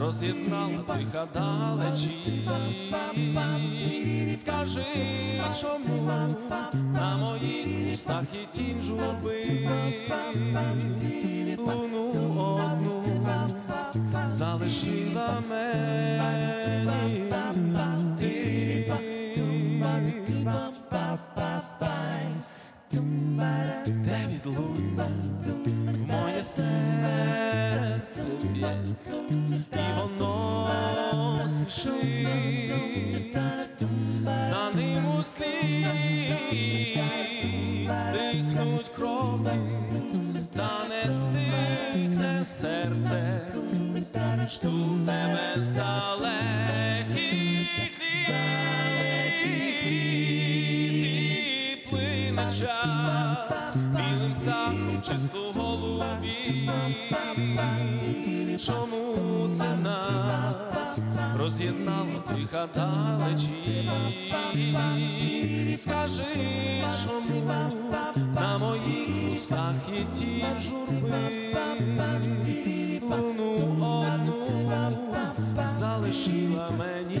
роз'єднала тиха далечі. Скажи, чому на моїх устах є тінь журби, луну одну залишила мені ти. Де відлуння в моє серце і воно спішить. За ним у слід стихнуть кроки, та не стихне серце, жду тебе з далеких літ, і плине час птахом чисто голубі. Чому це нас роз'єднало тиха далечі? Скажи, чому на моїх устах є тінь журби, луну одну залишила мені